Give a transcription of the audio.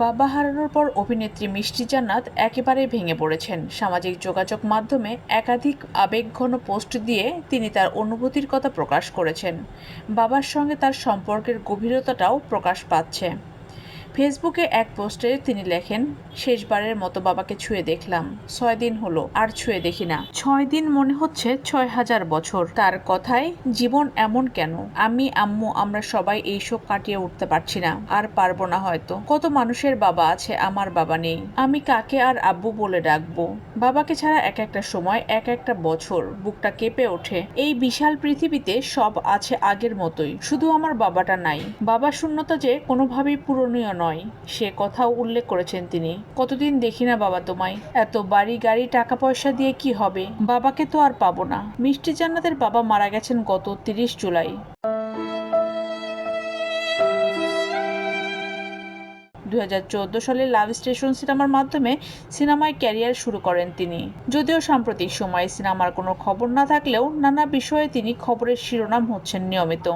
বাবা হারানোর পর অভিনেত্রী মিষ্টি জান্নাত একেবারে ভেঙে পড়েছেন। সামাজিক যোগাযোগ মাধ্যমে একাধিক আবেগঘন পোস্ট দিয়ে তিনি তার অনুভূতির কথা প্রকাশ করেছেন। বাবার সঙ্গে তার সম্পর্কের গভীরতাটাও প্রকাশ পাচ্ছে। ফেসবুকে এক পোস্টে তিনি লেখেন, শেষবারের মতো বাবাকে ছুঁয়ে দেখলাম। ছয় দিন হলো, আর ছুঁয়ে দেখি না। ছয় দিন মনে হচ্ছে ছয় হাজার বছর। তার কথায়, জীবন এমন কেন? আমি, আম্মু, আমরা সবাই এই কাটিয়ে উঠতে পারছি না। আর পারব না হয়তো। কত মানুষের বাবা আছে, আমার বাবা নেই। আমি কাকে আর আব্বু বলে ডাকবো? বাবাকে ছাড়া এক একটা সময়, এক একটা বছর বুকটা কেঁপে ওঠে। এই বিশাল পৃথিবীতে সব আছে আগের মতোই। শুধু আমার বাবাটা নাই। বাবা শূন্যতা যে কোনোভাবেই পূরণীয় নয়, সে কথাও উল্লেখ করেছেন তিনি। কতদিন দেখি না বাবা তোমায়। এত বাড়ি গাড়ি টাকা পয়সা দিয়ে কি হবে? বাবাকে তো আর পাবো না। মিষ্টি জান্নাতের বাবা মারা গেছেন গত তিরিশ জুলাই। দুই হাজার চোদ্দ সালে লাভ স্টেশন সিনেমার মাধ্যমে সিনেমায় ক্যারিয়ার শুরু করেন তিনি। যদিও সাম্প্রতিক সময়ে সিনেমার কোনো খবর না থাকলেও নানা বিষয়ে তিনি খবরের শিরোনাম হচ্ছেন নিয়মিত।